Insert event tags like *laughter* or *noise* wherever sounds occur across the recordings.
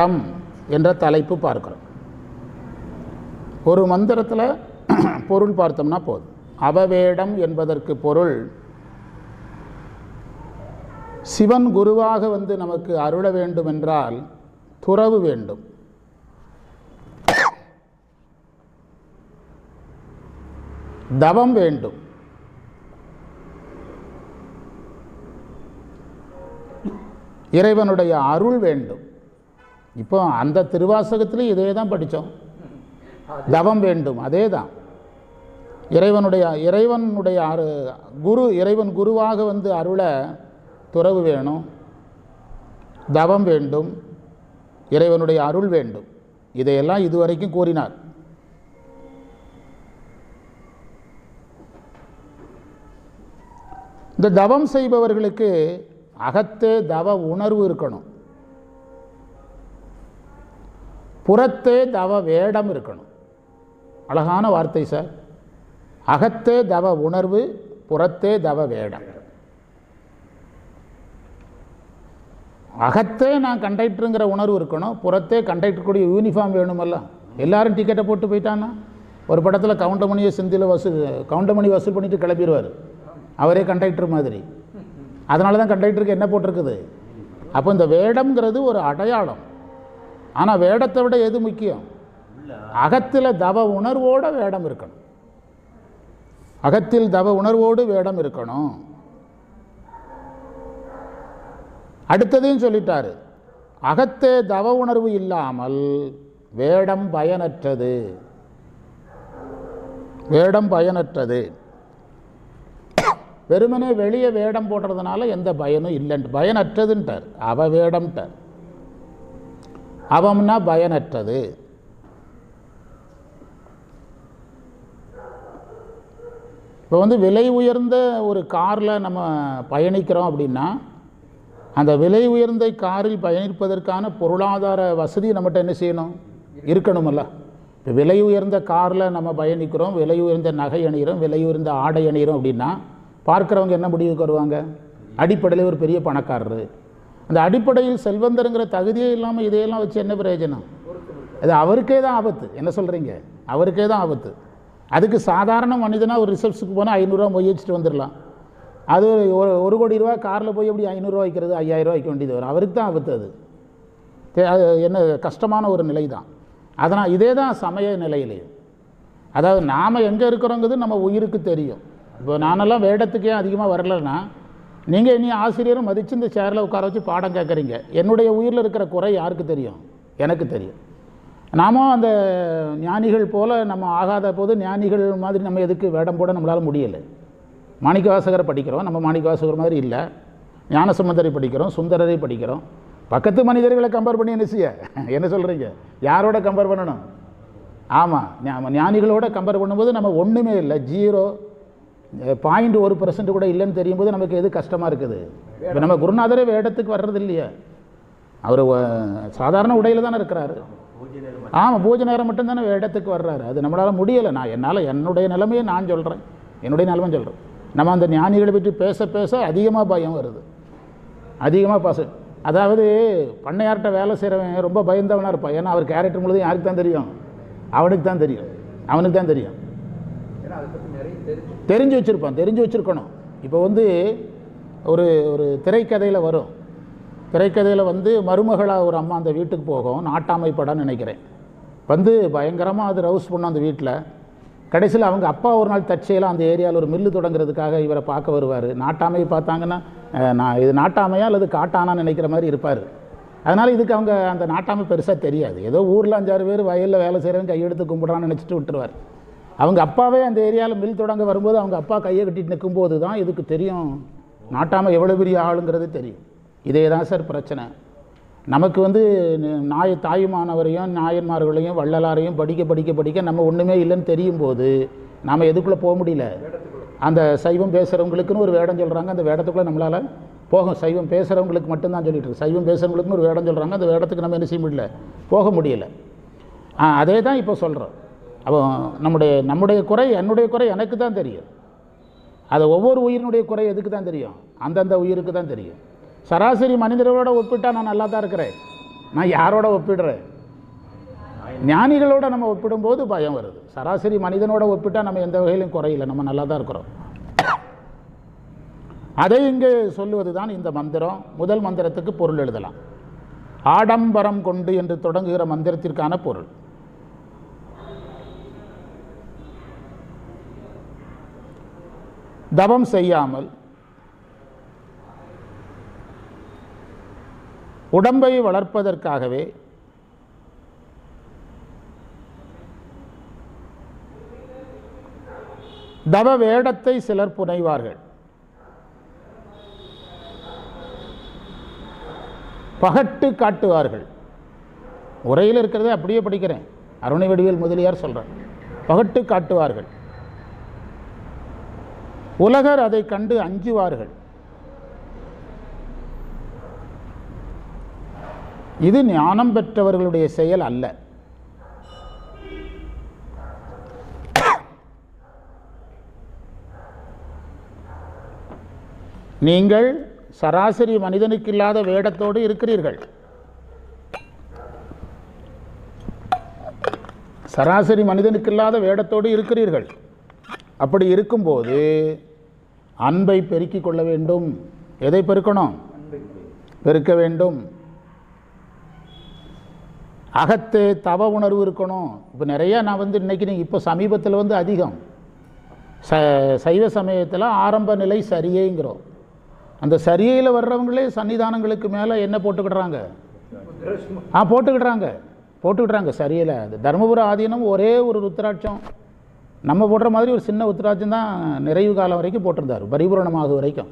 வேடம் என்ற தலைப்பு பார்க்கிறோம். ஒரு மந்திரத்தில் *clears throat* பொருள் பார்த்தோம்னா போதும். அவவேடம் என்பதற்கு பொருள் சிவன் குருவாக வந்து நமக்கு அருள வேண்டும் என்றால் துறவு வேண்டும். *clears throat* தவம் வேண்டும். இறைவனுடைய அருள் வேண்டும். இப்போ அந்த திருவாசகத்திலையும் இதே தான் படித்தோம். தவம் வேண்டும் அதே தான் இறைவனுடைய இறைவனுடைய அரு குரு இறைவன் குருவாக வந்து அருள துறவு வேணும். தவம் வேண்டும் இறைவனுடைய அருள் வேண்டும். இதையெல்லாம் இதுவரைக்கும் கூறினார். இந்த தவம் செய்பவர்களுக்கு அகத்தே தவ உணர்வு இருக்கணும். புறத்தே தவ வேடம் இருக்கணும். அழகான வார்த்தை சார். அகத்தே தவ உணர்வு புறத்தே தவ வேடம். அகத்தே நான் கண்டக்டருங்கிற உணர்வு இருக்கணும் புறத்தே கண்டக்டருக்குரிய யூனிஃபார்ம் வேணுமல்ல. எல்லாரும் டிக்கெட்டை போட்டு போயிட்டான்னா ஒரு படத்தில் கவுண்டமணியை சிந்தியில் வசூல் கவுண்டமணி வசூல் பண்ணிட்டு கிளப்பிடுவார் அவரே கண்டக்டர் மாதிரி. அதனால தான் கண்டக்டருக்கு என்ன போட்டிருக்குது? அப்போ இந்த வேடம்ங்கிறது ஒரு அடையாளம். ஆனால் வேடத்தை விட எது முக்கியம்? அகத்தில் தவ உணர்வோட வேடம் இருக்கணும். அகத்தில் தவ உணர்வோடு வேடம் இருக்கணும். அடுத்ததையும் சொல்லிட்டாரு. அகத்தே தவ உணர்வு இல்லாமல் வேடம் பயனற்றது. வேடம் பயனற்றது. வெறுமனே வெளியே வேடம் போடுறதுனால எந்த பயனும் இல்லைன்ட்டு பயனற்றதுன்ட்டார். அவ வேடம்ட்டார். அவம்னா பயனற்றது. இப்போ வந்து விலை உயர்ந்த ஒரு காரில் நம்ம பயணிக்கிறோம் அப்படின்னா அந்த விலை உயர்ந்த காரில் பயணிப்பதற்கான பொருளாதார வசதி நம்மகிட்ட என்ன செய்யணும்? இருக்கணுமல்ல. இப்போ விலை உயர்ந்த காரில் நம்ம பயணிக்கிறோம் விலை உயர்ந்த நகை அணிகிறோம் விலை உயர்ந்த ஆடை அணிகிறோம் அப்படின்னா பார்க்குறவங்க என்ன முடிவுக்கு வருவாங்க? அடிப்படையில் ஒரு பெரிய பணக்காரரு. அந்த அடிப்படையில் செல்வந்தருங்கிற தகுதியே இல்லாமல் இதையெல்லாம் வச்சு என்ன பிரயோஜனம்? அது அவருக்கே தான் ஆபத்து. என்ன சொல்கிறீங்க அவருக்கே தான் ஆபத்து. அதுக்கு சாதாரண மனிதனாக ஒரு ரிசப்ஷனுக்கு போனால் ஐநூறுரூவா மொய் வச்சுட்டு வந்துடலாம். அது ஒரு ஒரு கோடி ரூபா காரில் போய் எப்படி ஐநூறுரூவா வைக்கிறது? ஐயாயிரம் வைக்க வேண்டியது வரும். அவருக்கு தான் ஆபத்து அது. அது என்ன கஷ்டமான ஒரு நிலை தான். அதனால் இதே தான் சமய நிலையிலையும் அதாவது நாம் எங்கே இருக்கிறோங்கிறது நம்ம உயிருக்கு தெரியும். இப்போ நானெல்லாம் வேடத்துக்கே அதிகமாக வரலைன்னா நீங்கள் இனி ஆசிரியரும் மதித்து இந்த சேரில் உட்கார வச்சு பாடம் கேட்குறீங்க என்னுடைய உயிரில் இருக்கிற குறை யாருக்கு தெரியும்? எனக்கு தெரியும். நாமும் அந்த ஞானிகள் போல் நம்ம ஆகாத போது ஞானிகள் மாதிரி நம்ம எதுக்கு வேடம் போட நம்மளால் முடியலை. மாணிக்கவாசகரை படிக்கிறோம். நம்ம மாணிக்கவாசகர் மாதிரி இல்லை. ஞானசம்பந்தரை படிக்கிறோம். சுந்தரரை படிக்கிறோம். பக்கத்து மனிதர்களை கம்பேர் பண்ணி என்ன செய்ய? என்ன சொல்கிறீங்க யாரோட கம்பேர் பண்ணணும்? ஆமாம் ஞானிகளோட கம்பேர் பண்ணும்போது நம்ம ஒன்றுமே இல்லை. ஜீரோ பாயிண்ட் ஒரு பர்சன்ட் கூட இல்லைன்னு தெரியும் போது நமக்கு எது கஷ்டமாக இருக்குது? இப்போ நம்ம குருநாதரே வேடத்துக்கு வர்றது இல்லையா. அவர் சாதாரண உடையில் தானே இருக்கிறாரு. ஆமாம் பூஜை நேரம் மட்டும்தானே வேடத்துக்கு வர்றாரு. அது நம்மளால் முடியலை. நான் என்னால் என்னுடைய நிலைமையை நான் சொல்கிறேன் என்னுடைய நிலைமை சொல்கிறேன் நம்ம அந்த ஞானிகளை பற்றி பேச பேச அதிகமாக பயம் வருது. அதிகமாக பாச அதாவது பண்ணையார்கிட்ட வேலை செய்கிறவன் ரொம்ப பயந்தவனாக இருப்பான். ஏன்னா அவர் கேரக்டர் முழுதும் யாருக்கு தான் தெரியும்? அவனுக்கு தான் தெரியும். அவனுக்கு தான் தெரியும். தெரிஞ்சு வச்சுருப்பான் தெரிஞ்சு வச்சுருக்கணும். இப்போ வந்து ஒரு ஒரு திரைக்கதையில் வரும். திரைக்கதையில் வந்து மருமகளாக ஒரு அம்மா அந்த வீட்டுக்கு போகும் நாட்டாமை படம்னு நினைக்கிறேன். வந்து பயங்கரமாக அது ரவுஸ் பண்ணும் அந்த வீட்டில் கடைசியில் அவங்க அப்பா ஒரு நாள் தற்செயலாக அந்த ஏரியாவில் ஒரு மில்லு தொடங்குறதுக்காக இவரை பார்க்க வருவார். நாட்டாமை பார்த்தாங்கன்னா நான் இது நாட்டாமையா அல்லது காட்டானான்னு நினைக்கிற மாதிரி இருப்பார். அதனால் இதுக்கு அவங்க அந்த நாட்டாமை பெருசாக தெரியாது. ஏதோ ஊரில் அஞ்சாறு பேர் வயலில் வேலை செய்கிறவங்க கையெடுத்து கும்பிட்றான்னு நினச்சிட்டு விட்டுருவார். அவங்க அப்பாவே அந்த ஏரியாவில் மில் தொடங்க வரும்போது அவங்க அப்பா கையை கட்டிட்டு நிற்கும்போது தான் இதுக்கு தெரியும். நாட்டாமல் எவ்வளோ பெரிய ஆளுங்கிறது தெரியும். இதே தான் சார் பிரச்சனை. நமக்கு வந்து நாய தாயுமானவரையும் நாயன்மார்களையும் வள்ளலாரையும் படிக்க படிக்க படிக்க நம்ம ஒன்றுமே இல்லைன்னு தெரியும் போது நாம் எதுக்குள்ளே போக முடியல? அந்த சைவம் பேசுகிறவங்களுக்குன்னு ஒரு வேடம் சொல்கிறாங்க அந்த வேடத்துக்குள்ளே நம்மளால் போகும். சைவம் பேசுகிறவங்களுக்கு மட்டும்தான் சொல்லிட்டு இருக்கு. சைவம் பேசுகிறவங்களுக்குன்னு ஒரு வேடம் சொல்கிறாங்க அந்த வேடத்துக்கு நம்ம என்ன செய்ய முடியல? போக முடியல. ஆ, அதே தான் இப்போ சொல்கிறோம் அப்போ நம்முடைய நம்முடைய குறை என்னுடைய குறை எனக்கு தான் தெரியும். அது ஒவ்வொரு உயிரினுடைய குறை எதுக்கு தான் தெரியும்? அந்தந்த உயிருக்கு தான் தெரியும். சராசரி மனிதர்களோட ஒப்பிட்டால் நான் நல்லா தான் இருக்கிறேன். நான் யாரோட ஒப்பிடுறேன்? ஞானிகளோட நம்ம ஒப்பிடும்போது பயம் வருது. சராசரி மனிதனோட ஒப்பிட்டால் நம்ம எந்த வகையிலும் குறையில நம்ம நல்லா தான் இருக்கிறோம். அதை இங்கே சொல்லுவது தான் இந்த மந்திரம். முதல் மந்திரத்துக்கு பொருள் எழுதலாம். ஆடம்பரம் கொண்டு என்று தொடங்குகிற மந்திரத்திற்கான பொருள். தவம் செய்யாமல் உடம்பை வளர்ப்பதற்காகவே தவ வேடத்தை சிலர் புனைவார்கள். பகட்டு காட்டுவார்கள். உரையில் இருக்கிறத அப்படியே படிக்கிறேன். அருணை வடிவேல் முதலியார் சொல்கிறார் பகட்டு காட்டுவார்கள். உலகர் அதை கண்டு அஞ்சுவார்கள். இது ஞானம் பெற்றவர்களுடைய செயல் அல்ல. நீங்கள் சராசரி மனிதனுக்கு இல்லாத வேடத்தோடு இருக்கிறீர்கள். சராசரி மனிதனுக்கு இல்லாத வேடத்தோடு இருக்கிறீர்கள். அப்படி இருக்கும்போது அன்பை பெருக்கிக் கொள்ள வேண்டும். எதை பெருக்கணும்? பெருக்க வேண்டும். அகத்து தவ உணர்வு இருக்கணும். இப்போ நிறையா நான் வந்து இன்னைக்கு நீங்கள் இப்போ சமீபத்தில் வந்து அதிகம். ச சைவ சமயத்தில் ஆரம்ப நிலை சரியைங்கிறோம். அந்த சரியையில் வர்றவங்களே சன்னிதானங்களுக்கு மேலே என்ன போட்டுக்கிடுறாங்க? ஆ போட்டுக்கிடுறாங்க. போட்டுக்கிடுறாங்க சரியில். அந்த தருமபுர ஆதீனம் ஒரே ஒரு ருத்ராட்சம். நம்ம போடுற மாதிரி ஒரு சின்ன உத்திராட்சம் தான் நிறைவு காலம் வரைக்கும் போட்டிருந்தார். பரிபூரணமாக வரைக்கும்.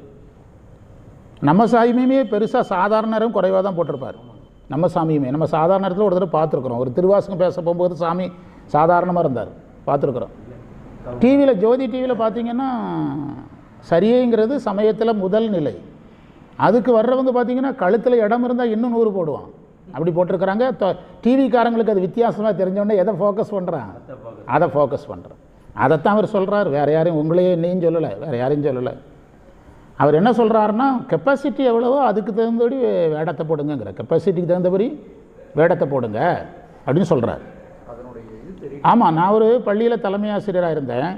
நம்ம சாமியுமே பெருசாக சாதாரண நேரம் குறைவாக தான் போட்டிருப்பார். நம்ம சாமியுமே. நம்ம சாதாரண நேரத்தில் ஒரு தடவை பார்த்துருக்குறோம். ஒரு திருவாசகம் பேச போகும்போது சாமி சாதாரணமாக இருந்தார். பார்த்துருக்குறோம். டிவியில் ஜோதி டிவியில் பார்த்தீங்கன்னா சரியைங்கிறது சமயத்தில் முதல் நிலை. அதுக்கு வர்றவங்க பார்த்தீங்கன்னா கழுத்தில் இடம் இருந்தால் இன்னும் நூறு போடுவான். அப்படி போட்டிருக்கிறாங்க. டிவிக்காரங்களுக்கு அது வித்தியாசமாக தெரிஞ்சோடனே எதை ஃபோக்கஸ் பண்ணுறான் அதை ஃபோக்கஸ் பண்ணுறேன் அதைத்தான் அவர் சொல்கிறார் வேறு யாரையும் உங்களையே என்னையும் சொல்லலை வேறு யாரையும் சொல்லலை. அவர் என்ன சொல்கிறாருன்னா கெப்பாசிட்டி எவ்வளவோ அதுக்கு தகுந்தபடி வேடத்தை போடுங்கங்கிற. கெப்பாசிட்டிக்கு தகுந்தபடி வேடத்தை போடுங்க அப்படின்னு சொல்கிறார் ஆமாம் நான் ஒரு பள்ளியில் தலைமை ஆசிரியராக இருந்தேன்.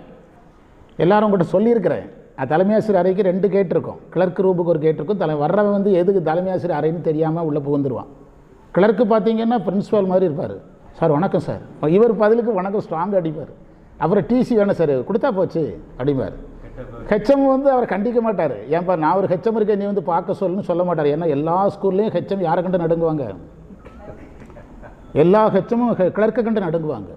எல்லாரும் உங்கள்கிட்ட சொல்லியிருக்கிறேன். தலைமை ஆசிரியர் அறைக்கு ரெண்டு கேட் இருக்கும். கிளர்க் ரூமுக்கு ஒரு கேட் இருக்கும். தலை வர்றவன் வந்து எதுக்கு தலைமை ஆசிரியர் அறைன்னு தெரியாமல் உள்ளே புகுந்துருவான். கிளர்க்கு பார்த்தீங்கன்னா பிரின்ஸிபால் மாதிரி இருப்பார். சார் வணக்கம் சார். இவர் பதிலுக்கு வணக்கம் ஸ்ட்ராங் அடிப்பார். அப்புறம் டிசி வேணும் சார் கொடுத்தா போச்சு அப்படிம்பார். ஹெச்எம் வந்து அவர் கண்டிக்க மாட்டார். ஏன்பா நான் ஒரு ஹெச்எம் இருக்கேன் நீ வந்து பார்க்க சொல்லுன்னு சொல்ல மாட்டார். ஏன்னா எல்லா ஸ்கூல்லையும் ஹெச்எம் யாரை கண்டு நடுங்குவாங்க? எல்லா ஹெச்எம்மும் கிளர்க்கை கண்டு நடுங்குவாங்க.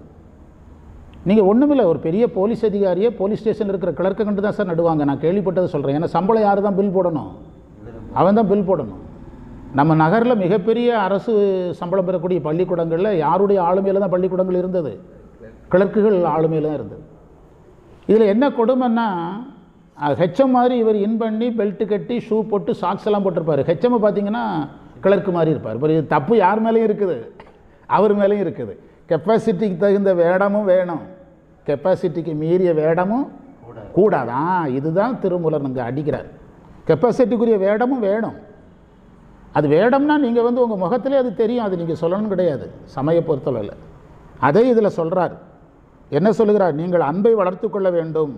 நீங்கள் ஒன்றுமில்லை ஒரு பெரிய போலீஸ் அதிகாரியே போலீஸ் ஸ்டேஷனில் இருக்கிற கிளர்க்கை கண்டு தான் சார் நடுவாங்க. நான் கேள்விப்பட்டதை சொல்கிறேன் ஏன்னா சம்பளம் யார் தான் பில் போடணும்? அவன் தான் பில் போடணும். நம்ம நகரில் மிகப்பெரிய அரசு சம்பளம் பெறக்கூடிய பள்ளிக்கூடங்களில் யாருடைய ஆளுமையில் தான் பள்ளிக்கூடங்கள் இருந்தது? கிளர்க்குகள் ஆளுமையில் தான் இருந்தது. இதில் என்ன கொடுமைன்னா ஹெச்எம் மாதிரி இவர் இன் பண்ணி பெல்ட்டு கட்டி ஷூ போட்டு சாக்ஸ் எல்லாம் போட்டிருப்பார். ஹெச்எம் பார்த்தீங்கன்னா கிளர்க்கு மாதிரி இருப்பார். இப்போ இது தப்பு யார் மேலேயும் இருக்குது. அவர் மேலேயும் இருக்குது. கெப்பாசிட்டிக்கு தகுந்த வேடமும் வேணும். கெப்பாசிட்டிக்கு மீறிய வேடமும் கூடாதான் இதுதான் திருமூலர் இங்கே அடிக்கிறார். கெப்பாசிட்டிக்குரிய வேடமும் வேணும். அது வேடம்னா நீங்கள் வந்து உங்கள் முகத்திலே அது தெரியும். அது நீங்கள் சொல்லணும் கிடையாது. சமய பொறுத்தளவில். அதை இதில் சொல்கிறார் என்ன சொல்லுகிறார்? நீங்கள் அன்பை வளர்த்து கொள்ள வேண்டும்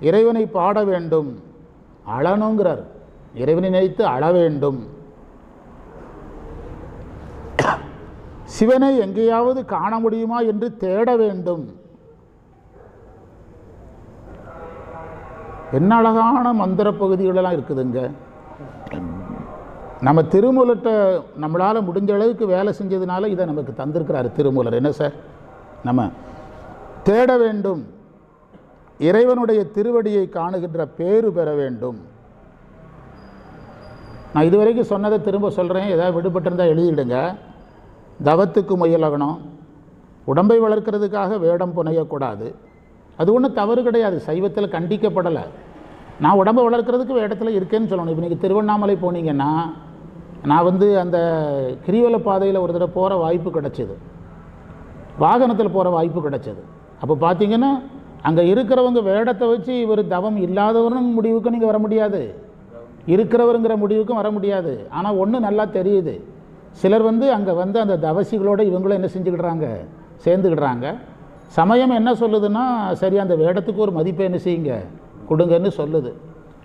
இறைவனை பாட வேண்டும் அழணுங்கிறார். இறைவனை நினைத்து அழ வேண்டும். சிவனை எங்கேயாவது காண முடியுமா என்று தேட வேண்டும். என்ன அழகான மந்திர பகுதிகளெல்லாம் இருக்குதுங்க. நம்ம திருமூலத்தை நம்மளால் முடிஞ்ச அளவுக்கு வேலை செஞ்சதுனால இதை நமக்கு தந்திருக்கிறார் திருமூலர். என்ன சார்? நம்ம தேட வேண்டும். இறைவனுடைய திருவடியை காணுகின்ற பேறு பெற வேண்டும். நான் இதுவரைக்கும் சொன்னதை திரும்ப சொல்கிறேன் ஏதாவது விடுபட்டிருந்தால் எழுதிடுங்க. தவத்துக்கு முயலகணும். உடம்பை வளர்க்கறதுக்காக வேடம் புனையக்கூடாது. அது ஒன்றும் தவறு கிடையாது. சைவத்தில் கண்டிக்கப்படலை. நான் உடம்பை வளர்க்குறதுக்கு வேடத்தில் இருக்கேன்னு சொல்லணும். இப்போ நீங்கள் திருவண்ணாமலை போனீங்கன்னா நான் வந்து அந்த கிரிவல பாதையில் ஒரு தடவை போகிற வாய்ப்பு கிடச்சிது. வாகனத்தில் போகிற வாய்ப்பு கிடச்சிது. அப்போ பார்த்தீங்கன்னா அங்கே இருக்கிறவங்க வேடத்தை வச்சு இவர் தவம் இல்லாதவரும் முடிவுக்கு நீங்கள் வர முடியாது. இருக்கிறவருங்கிற முடிவுக்கும் வர முடியாது. ஆனால் ஒன்று நல்லா தெரியுது. சிலர் வந்து அங்கே வந்து அந்த தவசிகளோடு இவங்களும் என்ன செஞ்சுக்கிடுறாங்க? சேர்ந்துக்கிடுறாங்க. சமயம் என்ன சொல்லுதுன்னா சரி அந்த வேடத்துக்கு ஒரு மதிப்பை என்ன செய்யுங்க? கொடுங்கன்னு சொல்லுது.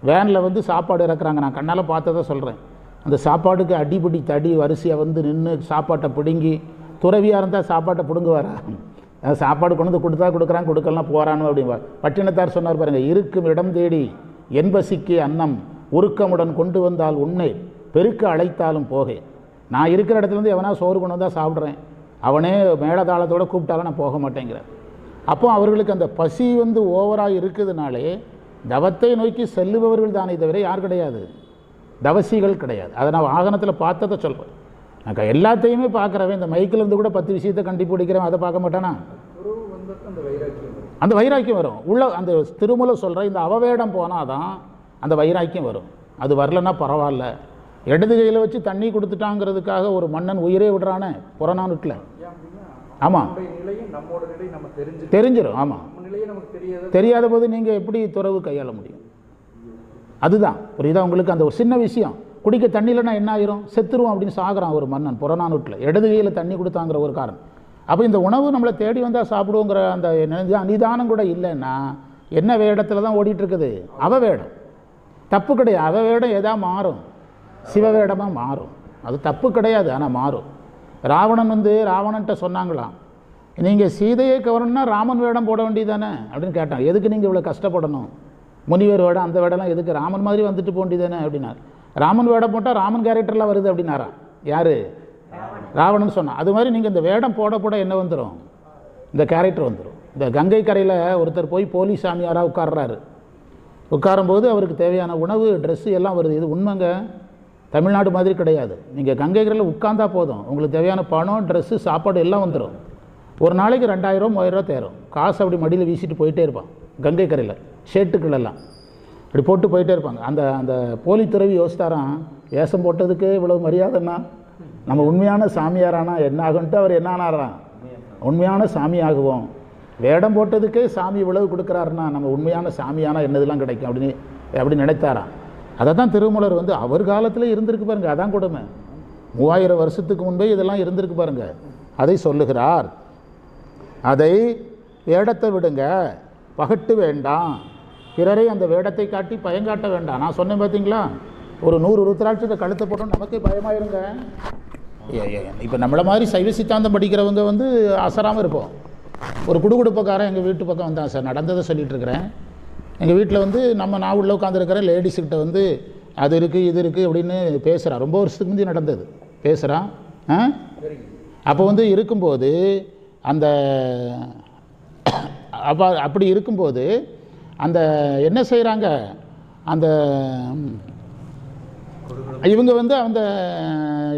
வேனில் வந்து சாப்பாடு இறக்குறாங்க. நான் கண்ணால் பார்த்ததை சொல்கிறேன் அந்த சாப்பாடுக்கு அடிபிடி தடி வரிசையாக வந்து நின்று சாப்பாட்டை பிடுங்கி துறவியாக இருந்தால் சாப்பாட்டை பிடுங்குவாரா? சாப்பாடு கொண்டு வந்து கொடுத்தா கொடுக்குறான் கொடுக்கலாம் போகிறானு அப்படின்பா பட்டினத்தார் சொன்னார் பாருங்கள் இருக்கும் இடம் தேடி என்பசிக்கு அன்னம் உருக்கமுடன் கொண்டு வந்தால் உன்னை பெருக்க அழைத்தாலும் போகே. நான் இருக்கிற இடத்துலேருந்து எவனா சோறு கொண்டு வந்தால் சாப்பிட்றேன். அவனே மேலதாளத்தோடு கூப்பிட்டாலும் நான் போக மாட்டேங்கிறேன் அப்போ அவர்களுக்கு அந்த பசி வந்து ஓவராக இருக்குதுனாலே தவத்தை நோக்கி செல்லுபவர்கள் தானே தவிர யார் கிடையாது? தவசிகள் கிடையாது. அதை நான் வாகனத்தில் பார்த்ததை சொல்கிறேன் எல்லாத்தையுமே பார்க்குறவன் இந்த மைக்கில் இருந்து கூட பத்து விஷயத்தை கண்டுபிடிக்கிறவன் அதை பார்க்க மாட்டானா? அந்த வைராக்கியம் வரும். உள்ள அந்த திருமலை சொல்கிற இந்த அவவேடம் போனால் தான் அந்த வைராக்கியம் வரும். அது வரலன்னா பரவாயில்ல. இடது கையில் வச்சு தண்ணி கொடுத்துட்டாங்கிறதுக்காக ஒரு மன்னன் உயிரே விடுறானே புறநானூட்டில் ஆமாம் தெரிஞ்சிடும் ஆமாம் தெரியாத போது நீங்கள் எப்படி துறவு கையாள முடியும்? அதுதான். புரியுதா உங்களுக்கு? அந்த ஒரு சின்ன விஷயம். குடிக்க தண்ணியில்னா என்ன ஆயிரும்? செத்துருவோம் அப்படின்னு சாகுறான் ஒரு மன்னன் புறநானூற்றில். இடது கையில் தண்ணி கொடுத்தாங்கிற ஒரு காரணம் அப்போ இந்த உணவு நம்மளை தேடி வந்தால் சாப்பிடுவோங்கிற அந்த நிதானம் கூட இல்லைன்னா என்ன வேடத்தில் தான் ஓடிட்டுருக்குது? அவ வேடம் தப்பு கிடையாது. அவ வேடம் எதா மாறும்? சிவ வேடமாக மாறும். அது தப்பு கிடையாது ஆனால் மாறும். ராவணன் வந்து ராவணன்ட்ட சொன்னாங்களாம் நீங்கள் சீதையை கவரணும்னா ராமன் வேடம் போட வேண்டியதானே அப்படின்னு கேட்டாங்க எதுக்கு நீங்கள் இவ்வளோ கஷ்டப்படணும்? முனிவர் வேடம் அந்த வேடம்லாம் எதுக்கு? ராமன் மாதிரி வந்துட்டு போக வேண்டியதானே அப்படின்னார். ராமன் வேடம் போட்டால் ராமன் கேரக்டரில் வருது அப்படின்னாரா யார்? ராவணன் சொன்னான். அது மாதிரி நீங்கள் இந்த வேடம் போட போட என்ன வந்துடும் இந்த கேரக்டர் வந்துடும் இந்த கங்கை கரையில் ஒருத்தர் போய் போலீஸ் சாமியாராக உட்கார்றாரு. உட்காரும்போது அவருக்கு தேவையான உணவு ட்ரெஸ்ஸு எல்லாம் வருது. இது உண்மைங்க. தமிழ்நாடு மாதிரி கிடையாது. நீங்கள் கங்கை கரையில் உட்காந்தா போதும். உங்களுக்கு தேவையான பணம் ட்ரெஸ்ஸு சாப்பாடு எல்லாம் வந்துடும் ஒரு நாளைக்கு ரெண்டாயிரம் மூவாயிரரூவா தேரும். காசு அப்படி மடியில் வீசிட்டு போயிட்டே இருப்பான் கங்கை கரையில். ஷேட்டுக்களெல்லாம் இப்படி போட்டு போயிட்டே இருப்பாங்க. அந்த அந்த போலி துறவி யோசித்தாராம் வேஷம் போட்டதுக்கு இவ்வளவு மரியாதைன்னா நம்ம உண்மையான சாமியாரானா என்ன ஆகுன்ட்டு அவர் என்ன ஆனாராம்? உண்மையான சாமி ஆகுவோம். வேடம் போட்டதுக்கே சாமி இவ்வளவு கொடுக்குறாருன்னா நம்ம உண்மையான சாமியானா என்னதெல்லாம் கிடைக்கும் அப்படின்னு அப்படின்னு நினைத்தாராம். அதை தான் திருமூலர் வந்து அவர் காலத்தில் இருந்திருக்கு பாருங்கள் அதான் கொடுமை. மூவாயிரம் வருஷத்துக்கு முன்பே இதெல்லாம் இருந்திருக்கு பாருங்க. அதை சொல்லுகிறார். அதை வேடத்தை விடுங்க பகட்டு வேண்டாம். பிறரை அந்த வேடத்தை காட்டி பயங்காட்ட வேண்டாம். நான் சொன்னேன் பார்த்தீங்களா? ஒரு நூறு ருத்ராட்சத்தை கழுத்தை போட்டோம் நமக்கே பயமாயிருங்க. இப்போ நம்மளை மாதிரி சைவ சித்தாந்தம் படிக்கிறவங்க வந்து அசராமல் இருப்போம். ஒரு குடுகுடுப்பக்காரன் எங்கள் வீட்டு பக்கம் வந்தான் சார். நடந்ததை சொல்லிகிட்டு இருக்கிறேன். எங்கள் வீட்டில் வந்து நம்ம நான் உள்ளே உட்காந்துருக்கிற லேடிஸ்கிட்ட வந்து அது இருக்குது இது இருக்குது அப்படின்னு பேசுகிறான் ரொம்ப வருஷத்துக்கு முந்தி நடந்தது. பேசுகிறான் ஆ? அப்போ வந்து இருக்கும்போது அந்த அப்போ அப்படி இருக்கும்போது அந்த என்ன செய்கிறாங்க அந்த இவங்க வந்து அந்த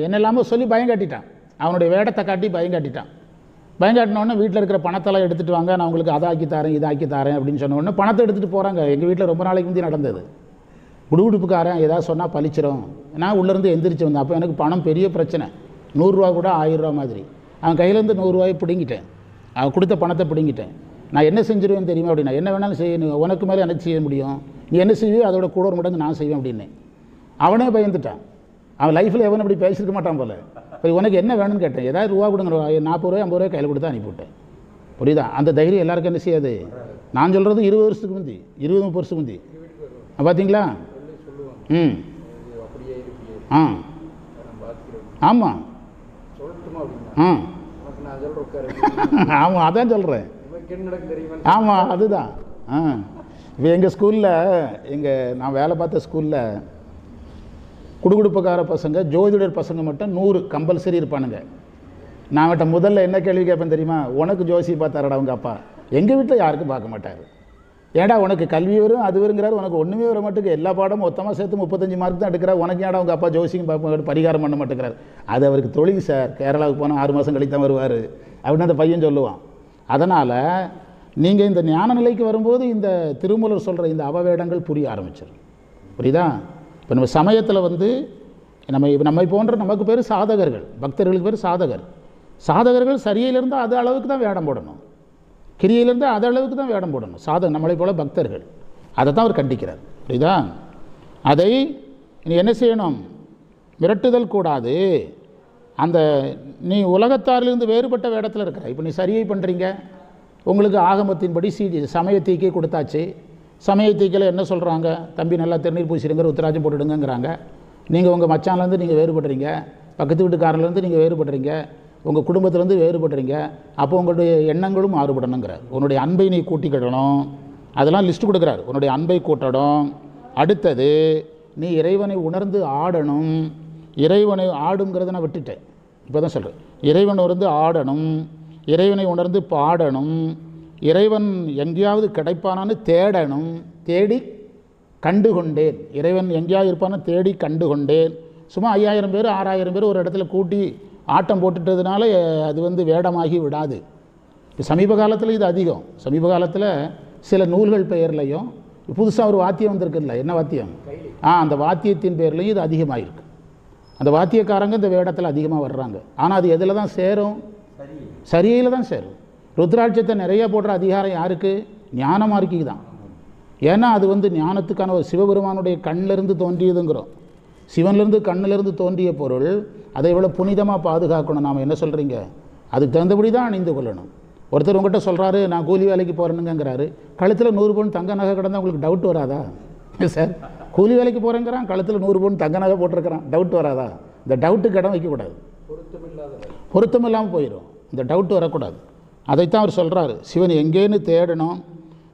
என்னெல்லாமோ சொல்லி பயம் காட்டிட்டான் அவனுடைய வேடத்தை காட்டி பயம் காட்டிட்டான் பயம் காட்டினோடனே வீட்டில் இருக்கிற பணத்தெல்லாம் எடுத்துகிட்டு வாங்க நான் உங்களுக்கு அதை ஆக்கி தரேன் இதை ஆக்கி தரேன் அப்படின்னு சொன்ன உடனே பணத்தை எடுத்துகிட்டு போகிறாங்க எங்கள் வீட்டில் ரொம்ப நாளைக்கு முந்தி நடந்தது. குடுகுடுப்புக்காரன் ஏதாவது சொன்னால் பலிச்சிரும் நான் உள்ளேருந்து எந்திரிச்சு வந்தேன். அப்போ எனக்கு பணம் பெரிய பிரச்சனை. நூறுரூவா கூட ஆயிரரூவா மாதிரி. அவன் கையிலேருந்து நூறுரூவாயை பிடுங்கிட்டேன். அவன் கொடுத்த பணத்தை பிடுங்கிட்டேன். நான் என்ன செஞ்சிருவேன்னு தெரியுமா அப்படின்னா என்ன வேணாலும் செய்ய நீ உனக்கு மேலே எனக்கு செய்ய முடியும். நீ என்ன செய்வியோ அதோட கூட ஒரு மடங்கு நான் செய்வேன் அப்படின்னேன். அவனே பயந்துட்டான். அவன் லைஃப்பில் எவனும் இப்படி பேசியிருக்க மாட்டான் போல. இப்போ உனக்கு என்ன வேணும்னு கேட்டேன். ஏதாவது ரூபா கொடுங்க நாற்பது ரூபாய் ஐம்பது ரூபாய் கையில் கொடுத்து அனுப்பிவிட்டேன் புரியுதா? அந்த தைரியம் எல்லாருக்கும் என்ன செய்யாது? நான் சொல்கிறது இருபது வருஷத்துக்கு முந்தி இருபது முப்பது வருஷத்துக்கு முந்தி. பார்த்தீங்களா ம். ஆ. ஆமாம் அப்படின்னா? ஆ. ஆமாம் அதான் சொல்கிறேன் ஆமாம் அதுதான். ஆ. இப்போ எங்கள் ஸ்கூலில் எங்கள் நான் வேலை பார்த்த ஸ்கூலில் குடுகுடுப்புக்கார பசங்க ஜோதிடர் பசங்க மட்டும் நூறு கம்பல்சரி இருப்பானுங்க. நான் அவட்ட முதல்ல என்ன கேள்வி கேட்பேன் தெரியுமா? உனக்கு ஜோசி பார்த்தாரடா உங்கள் அப்பா. எங்கள் வீட்டில் யாருக்கும் பார்க்க மாட்டார். ஏடா உனக்கு கல்வி வரும் அது வருங்கிறார் உனக்கு ஒன்றுமே வர மாட்டேங்குது. எல்லா பாடமும் மொத்தமாக சேர்த்து முப்பத்தஞ்சு மார்க் தான் எடுக்கிறார். உனக்கு ஏடா உங்கள் அப்பா ஜோசியும் பார்க்க பரிகாரம் பண்ண மாட்டேங்கிறார். அது அவருக்கு தொழில் சார் கேரளாவுக்கு போனால் ஆறு மாதம் கழித்து தான் வருவார். அப்படின்னு அந்த பையன் சொல்லுவான். அதனால் நீங்கள் இந்த ஞான நிலைக்கு வரும்போது இந்த திருமூலர் சொல்கிற இந்த அவவேடங்கள் புரிய ஆரம்பிச்சிடும் புரியுதா? இப்போ நம்ம சமயத்தில் வந்து நம்ம நம்மை போன்ற நமக்கு பேர் சாதகர்கள் பக்தர்களுக்கு பேர் சாதகர். சாதகர்கள் சரியிலிருந்து அது அளவுக்கு தான் வேடம் போடணும். கிரியிலிருந்து அது அளவுக்கு தான் வேடம் போடணும். சாதகம் நம்மளை போல் பக்தர்கள். அதை தான் அவர் கண்டிக்கிறார். புரியுதா? அதை நீ என்ன செய்யணும்? மிரட்டுதல் கூடாது. அந்த நீ உலகத்தாரிலிருந்து வேறுபட்ட வேடத்தில் இருக்கிற இப்போ நீ சரியை பண்ணுறீங்க உங்களுக்கு ஆகமத்தின்படி சிடி தீக்கே கொடுத்தாச்சு. சமய தீக்கில் என்ன சொல்கிறாங்க தம்பி நல்லா திருநீர் பூசிடுங்கிற உத்தராஜம் போட்டுடுங்கிறாங்க நீங்கள் உங்கள் மச்சான்லேருந்து நீங்கள் வேறுபடுறீங்க. பக்கத்து வீட்டுக்காரர்லேருந்து நீங்கள் வேறுபடுறீங்க. உங்கள் குடும்பத்திலேருந்து வேறுபடுறீங்க. அப்போ உங்களுடைய எண்ணங்களும் மாறுபடணுங்கிற உன்னுடைய அன்பை நீ கூட்டிக்கிடணும். அதெல்லாம் லிஸ்ட் கொடுக்குறாரு. உன்னுடைய அன்பை கூட்டணும். அடுத்தது நீ இறைவனை உணர்ந்து ஆடணும். இறைவனை ஆடுங்கிறத நான் விட்டுட்டேன். இப்போ தான் சொல்கிறேன் இறைவன் உணர்ந்து ஆடணும். இறைவனை உணர்ந்து பாடணும். இறைவன் எங்கேயாவது கிடைப்பானான்னு தேடணும். தேடி கண்டு கொண்டேன் இறைவன் எங்கேயாவது இருப்பான்னு தேடி கண்டு கொண்டேன் சும்மா ஐயாயிரம் பேர் ஆறாயிரம் பேர் ஒரு இடத்துல கூட்டி ஆட்டம் போட்டுட்டதுனால அது வந்து வேடமாகி விடாது. இப்போ சமீப காலத்தில் இது அதிகம். சமீப காலத்தில் சில நூல்கள் பெயர்லையும் புதுசாக ஒரு வாத்தியம் வந்திருக்குல்ல என்ன வாத்தியம்? ஆ அந்த வாத்தியத்தின் பேர்லையும் இது அதிகமாகிருக்கு அந்த வாத்தியக்காரங்க இந்த வேடத்தில் அதிகமாக வர்றாங்க. ஆனால் அது எதில் தான் சேரும்? சரியில் தான் சேரும். ருத்ராட்சத்தை நிறைய போடுற அதிகாரம் யாருக்கு? ஞானமார்க்கிக்கு தான் ஏன்னா அது வந்து ஞானத்துக்கான ஒரு சிவபெருமானுடைய கண்ணிலிருந்து தோன்றியதுங்கிறோம். சிவன்லேருந்து கண்ணிலிருந்து தோன்றிய பொருள் அதை எவ்வளோ புனிதமாக பாதுகாக்கணும். நாம் என்ன சொல்கிறீங்க அதுக்கு தகுந்தபடி தான் அணிந்து கொள்ளணும். ஒருத்தர் உங்கள்கிட்ட சொல்கிறாரு நான் கூலி வேலைக்கு போகிறேனுங்கிறாரு கழுத்தில் நூறு பவுன் தங்க நகை கிடந்தால் உங்களுக்கு டவுட் வராதா? சார். கூலி வேலைக்கு போகிறேங்கிறான் கழுத்தில் நூறு பவுன் தங்க நகை போட்டிருக்கிறான். டவுட் வராதா? இந்த டவுட்டுக்கு இடம் வைக்கக்கூடாது. பொருத்தம் இல்லாமல் போயிடும் இந்த டவுட் வரக்கூடாது. அதைத்தான் அவர் சொல்கிறாரு சிவன் எங்கேன்னு தேடணும்.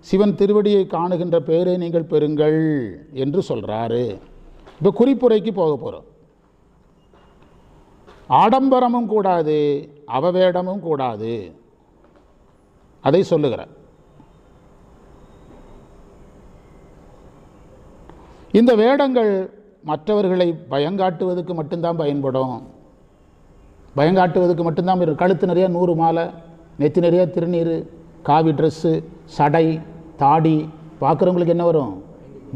சிவன் திருவடியை காணுகின்ற பேரை நீங்கள் பெறுங்கள் என்று சொல்கிறாரு இப்போ குறிப்புரைக்கு போக போகிறோம் ஆடம்பரமும் கூடாது அவவேடமும் கூடாது. அதை சொல்லுகிறார். இந்த வேடங்கள் மற்றவர்களை பயங்காட்டுவதற்கு மட்டும்தான் பயன்படும். பயங்காட்டுவதற்கு மட்டும்தான் இருக்கும் கழுத்து நிறைய நூறு மாலை நெத்தி நிறைய திருநீர் காவி ட்ரெஸ்ஸு சடை தாடி பார்க்குறவங்களுக்கு என்ன வரும்?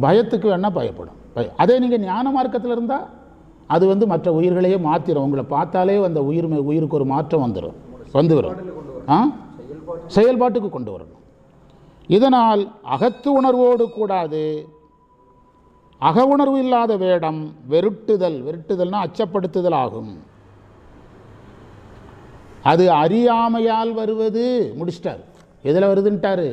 பயத்துக்கு வேணால் பயப்படும். பய அதே நீங்கள் ஞான மார்க்கத்தில் இருந்தால் அது வந்து மற்ற உயிர்களையே மாற்றிடும் உங்களை பார்த்தாலே அந்த உயிர் மே- உயிருக்கு ஒரு மாற்றம் வந்துடும் வந்து வரும். ஆ? செயல்பாட்டுக்கு கொண்டு வரணும். இதனால் அகத்து உணர்வோடு கூடாது. அக உணர்வு இல்லாத வேடம் வெருட்டுதல் வெருட்டுதல்னா அச்சப்படுத்துதல் ஆகும். அது அறியாமையால் வருவது முடிச்சிட்டார். எதில் வருதுன்ட்டாரு?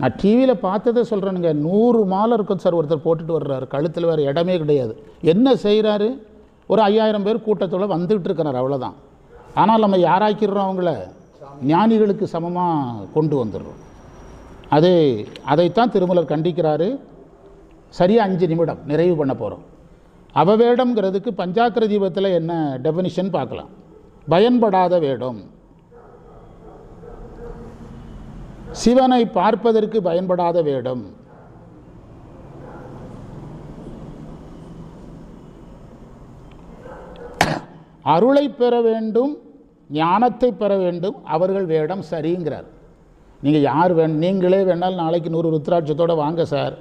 நான் டிவியில் பார்த்ததை சொல்கிறேனுங்க நூறு மாலை இருக்கும் சார் ஒருத்தர் போட்டுட்டு வர்றாரு. கழுத்தில் வேறு இடமே கிடையாது. என்ன செய்கிறாரு ஒரு ஐயாயிரம் பேர் கூட்டத்தோடு வந்துகிட்டு இருக்கிறார் அவ்வளோதான் ஆனால் நம்ம யாராக்கிடுறோம் அவங்கள? ஞானிகளுக்கு சமமாக கொண்டு வந்துடுறோம். அது அதைத்தான் திருமலர் கண்டிக்கிறாரு. சரியாக அஞ்சு நிமிடம் நிறைவு பண்ண போகிறோம் அவவேடம்ங்கிறதுக்கு பஞ்சாக்கர தீபத்தில் என்ன டெஃபினிஷன் பார்க்கலாம். பயன்படாத வேடம். சிவனை பார்ப்பதற்கு பயன்படாத வேடம். அருளை பெற வேண்டும் ஞானத்தை பெற வேண்டும் அவர்கள் வேடம் சரிங்கிறார். நீங்கள் யார் வேண் நீங்களே வேணாலும் நாளைக்கு நூறு ருத்ராட்சத்தோடு வாங்க சார்.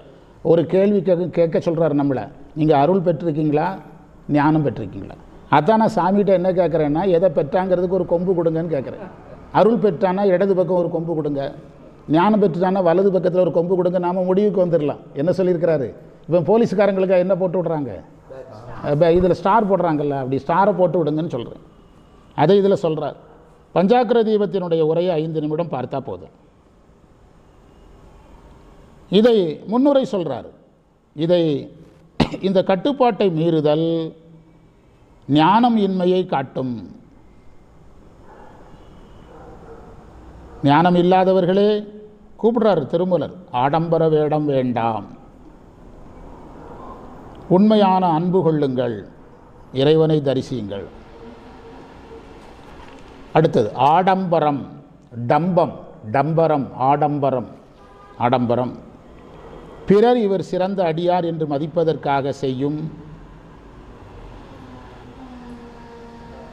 ஒரு கேள்வி கேட்க கேட்க சொல்கிறார் நம்மளை. நீங்கள் அருள் பெற்றிருக்கீங்களா? ஞானம் பெற்றிருக்கீங்களா? அதான் நான் சாமிகிட்ட என்ன கேட்குறேன்னா எதை பெற்றாங்கிறதுக்கு ஒரு கொம்பு கொடுங்கன்னு கேட்குறேன் அருள் பெற்றானா இடது பக்கம் ஒரு கொம்பு கொடுங்க. ஞானம் பெற்றுட்டானா வலது பக்கத்தில் ஒரு கொம்பு கொடுங்க நாம் முடிவுக்கு வந்துடலாம். என்ன சொல்லியிருக்கிறாரு? இப்போ போலீஸ்காரங்களுக்கு என்ன போட்டு விட்றாங்க? இப்போ இதில் ஸ்டார் போடுறாங்கல்ல அப்படி ஸ்டாரை போட்டு விடுங்கன்னு சொல்கிறேன் அதை இதில் சொல்கிறார் பஞ்சாக்கர தீபத்தினுடைய உரையை ஐந்து நிமிடம் பார்த்தா போதும். இதை முன்னுரை சொல்கிறார் இதை *clears throat* இந்த கட்டுப்பாட்டை மீறுதல் ஞானம் இன்மையை காட்டும். ஞானம் இல்லாதவர்களே கூப்பிடுறார் திருமூலர் ஆடம்பர வேடம் வேண்டாம். உண்மையான அன்பு கொள்ளுங்கள் இறைவனை தரிசியுங்கள். அடுத்தது ஆடம்பரம் டம்பம் டம்பரம் ஆடம்பரம் ஆடம்பரம். பிறர் இவர் சிறந்த அடியார் என்று மதிப்பதற்காக செய்யும்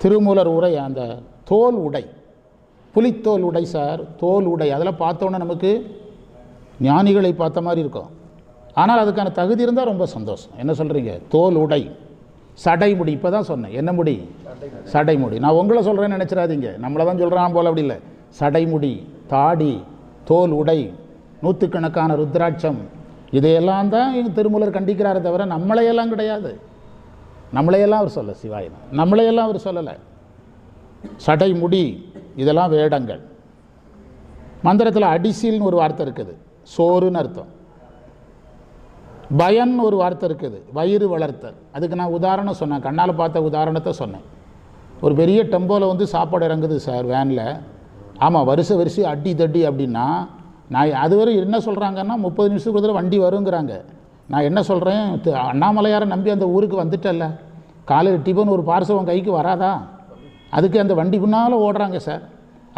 திருமூலர் உரை அந்த தோல் உடை புலித்தோல் உடை சார் தோல் உடை அதில் பார்த்தோன்னே நமக்கு ஞானிகளை பார்த்த மாதிரி இருக்கும். ஆனால் அதுக்கான தகுதி இருந்தால் ரொம்ப சந்தோஷம். என்ன சொல்கிறீங்க தோல் உடை சடைமுடி இப்போ தான் சொன்னேன். என்ன முடி? சடைமுடி நான் உங்களை சொல்கிறேன்னு நினச்சிடாதீங்க. நம்மளை தான் சொல்கிறான் போல் அப்படி இல்லை. சடைமுடி தாடி தோல் உடை நூற்றுக்கணக்கான ருத்ராட்சம் இதையெல்லாம் தான் எங்கள் திருமூலர் கண்டிக்கிறாரே தவிர நம்மளையெல்லாம் கிடையாது. நம்மளையெல்லாம் அவர் சொல்ல சிவாயன் நம்மளையெல்லாம் அவர் சொல்லலை. சடை முடி இதெல்லாம் வேடங்கள். மந்திரத்தில் அடிசில்னு ஒரு வார்த்தை இருக்குது. சோறுன்னு அர்த்தம். பயன் ஒரு வார்த்தை இருக்குது. வயிறு வளர்த்தல். அதுக்கு நான் உதாரணம் சொன்னேன். கண்ணால் பார்த்த உதாரணத்தை சொன்னேன். ஒரு பெரிய டெம்போவில் வந்து சாப்பாடு இறங்குது சார் வேனில். ஆமாம் வருஷ வரிசை அடி தட்டி அப்படின்னா நான் அதுவரை என்ன சொல்கிறாங்கன்னா முப்பது நிமிஷத்துக்கு ஒரு வண்டி வருங்கிறாங்க. நான் என்ன சொல்கிறேன் அண்ணாமலையாரை நம்பி அந்த ஊருக்கு வந்துட்டல்ல. காலையில் டிஃபன் ஒரு பார்சல் உன் கைக்கு வராதா? அதுக்கு அந்த வண்டி பின்னால் ஓடுறாங்க சார்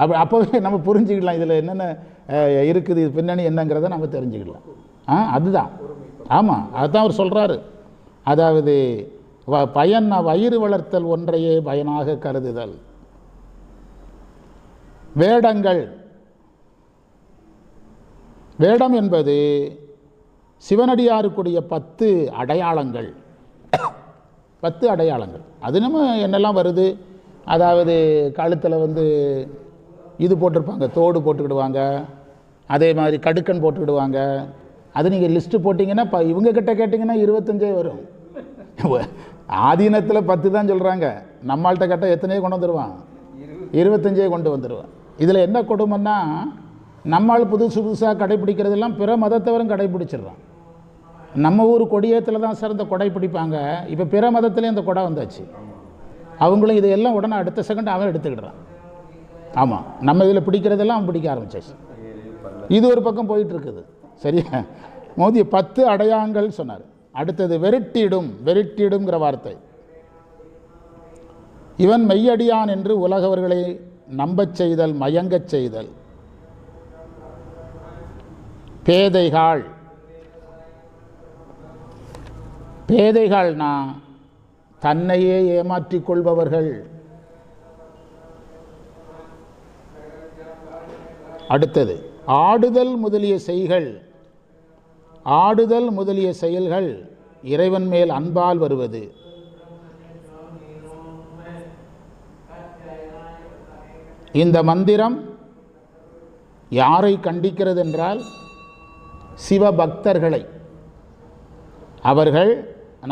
அப்போ அப்போவே நம்ம புரிஞ்சுக்கலாம் இதில் என்னென்ன இருக்குது பின்னணி என்னங்கிறத நம்ம தெரிஞ்சுக்கலாம் ஆ அதுதான். ஆமாம் அதுதான் அவர் சொல்கிறாரு அதாவது வ பயன் வயிறு வளர்த்தல் ஒன்றையே பயனாக கருதுதல். வேடங்கள் வேடம் என்பது சிவனடியாருக்குடைய பத்து அடையாளங்கள். பத்து அடையாளங்கள். அது நம்ம என்னெல்லாம் வருது? அதாவது கழுத்தில் வந்து இது போட்டிருப்பாங்க தோடு போட்டுக்கிடுவாங்க. அதே மாதிரி கடுக்கன் போட்டுக்கிடுவாங்க. அது நீங்கள் லிஸ்ட்டு போட்டிங்கன்னா இப்போ இவங்கக்கிட்ட கேட்டிங்கன்னா இருபத்தஞ்சே வரும். ஆதீனத்தில் பத்து தான் சொல்கிறாங்க நம்மள்கிட்ட கேட்டால் எத்தனையோ கொண்டு வந்துடுவான் இருபத்தஞ்சே கொண்டு வந்துடுவான் இதில் என்ன கொடுமைன்னா நம்மால் புதுசு புதுசாக கடைப்பிடிக்கிறதெல்லாம் பிற மதத்தவரும் கடைப்பிடிச்சிடுறான். நம்ம ஊர் கொடியேத்தில் தான் சார் இந்த கொடை பிடிப்பாங்க. இப்போ பிற மதத்துலேயும் இந்த கொடை வந்தாச்சு. அவங்களும் இதையெல்லாம் உடனே அடுத்த செகண்ட் அவன் எடுத்துக்கிடுறான். ஆமாம் நம்ம இதில் பிடிக்கிறதெல்லாம் அவன் பிடிக்க ஆரம்பிச்சாச்சு. இது ஒரு பக்கம் போயிட்டுருக்குது. சரியா? மோதி பத்து அடையாங்கள் சொன்னார். அடுத்தது வெரிட்டிடும் வெரிட்டிடுங்கிற வார்த்தை. இவன் மெய்யடியான் என்று உலகவர்களை நம்பச் செய்தல் மயங்கச் செய்தல். பேதைகள் பேதைகள்னா தன்னையே ஏமாற்றிக் கொள்பவர்கள். அடுத்தது ஆடுதல் முதலிய செய்கள். ஆடுதல் முதலிய செயல்கள் இறைவன் மேல் அன்பால் வருவது. இந்த மந்திரம் யாரை கண்டிக்கிறது என்றால் சிவபக்தர்களை. அவர்கள்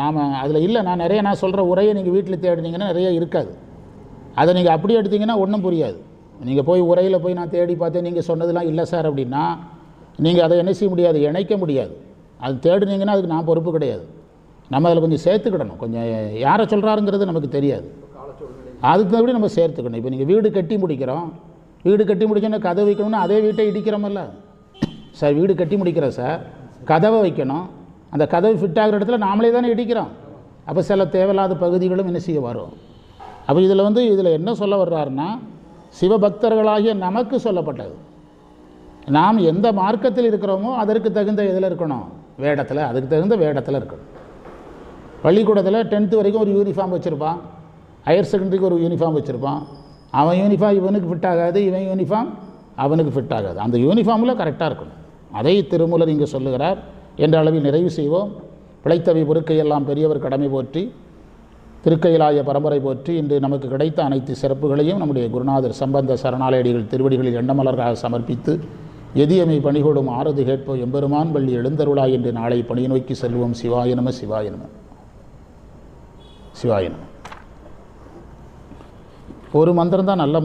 நாம் அதில் இல்லை நான் நிறைய நான் சொல்கிற உரையை நீங்கள் வீட்டில் தேடினீங்கன்னா நிறைய இருக்காது. அதை நீங்கள் அப்படியே எடுத்தீங்கன்னா ஒன்றும் புரியாது. நீங்கள் போய் உரையில் போய் நான் தேடி பார்த்தேன் நீங்கள் சொன்னதெல்லாம் இல்லை சார் அப்படின்னா நீங்கள் அதை என்ன செய்ய முடியாது இணைக்க முடியாது. அது தேடுனீங்கன்னா அதுக்கு நான் பொறுப்பு கிடையாது. நம்ம அதில் கொஞ்சம் சேர்த்துக்கிடணும். கொஞ்சம் யாரை சொல்கிறாருங்கிறது நமக்கு தெரியாது. அதுக்கு தகுந்த நம்ம சேர்த்துக்கணும். இப்போ நீங்கள் வீடு கட்டி முடிக்கிறோம். வீடு கட்டி முடிச்சோன்னா கதை வைக்கணும்னா அதே வீட்டை இடிக்கிறோமல்ல. சார் வீடு கட்டி முடிக்கிறோம் சார். கதவை வைக்கணும். அந்த கதவு ஃபிட் ஆகிற இடத்துல நாமளே தானே இடிக்கிறோம். அப்போ சில தேவையில்லாத பகுதிகளும் என்ன செய்ய வரும்? அப்போ இதில் வந்து இதில் என்ன சொல்ல வர்றாருன்னா சிவபக்தர்களாகிய நமக்கு சொல்லப்பட்டது. நாம் எந்த மார்க்கத்தில் இருக்கிறோமோ அதற்கு தகுந்த இதில் இருக்கணும்? வேடத்தில் அதுக்கு தகுந்த வேடத்தில் இருக்கணும். பள்ளிக்கூடத்தில் டென்த்து வரைக்கும் ஒரு யூனிஃபார்ம் வச்சுருப்பான். ஹையர் செகண்டரிக்கு ஒரு யூனிஃபார்ம் வச்சுருப்பான். அவன் யூனிஃபார்ம் இவனுக்கு ஃபிட் ஆகாது இவன் யூனிஃபார்ம் அவனுக்கு ஃபிட் ஆகாது. அந்த யூனிஃபார்மில் கரெக்டாக இருக்கணும். அதை திருமூலர் இங்கு சொல்லுகிறார். என்ற அளவில் நிறைவு செய்வோம். பிழைத்தவை பொறுக்கையெல்லாம் பெரியவர் கடமை போற்றி திருக்கையிலாய பரம்பரை போற்றி இன்று நமக்கு கிடைத்த அனைத்து சிறப்புகளையும் நம்முடைய குருநாதர் சம்பந்த சரணாலயடிகள் திருவடிகளில் எண்ணமலராக சமர்ப்பித்து எதியமை பணிகொடும் ஆறுது கேட்போ எம்பெருமான் பள்ளி எழுந்தருளாய் என்று நாளை பணி நோக்கி செல்வோம். சிவாய நம சிவாய நம. சிவாய நம. ஒரு மந்திரம் தான் நல்ல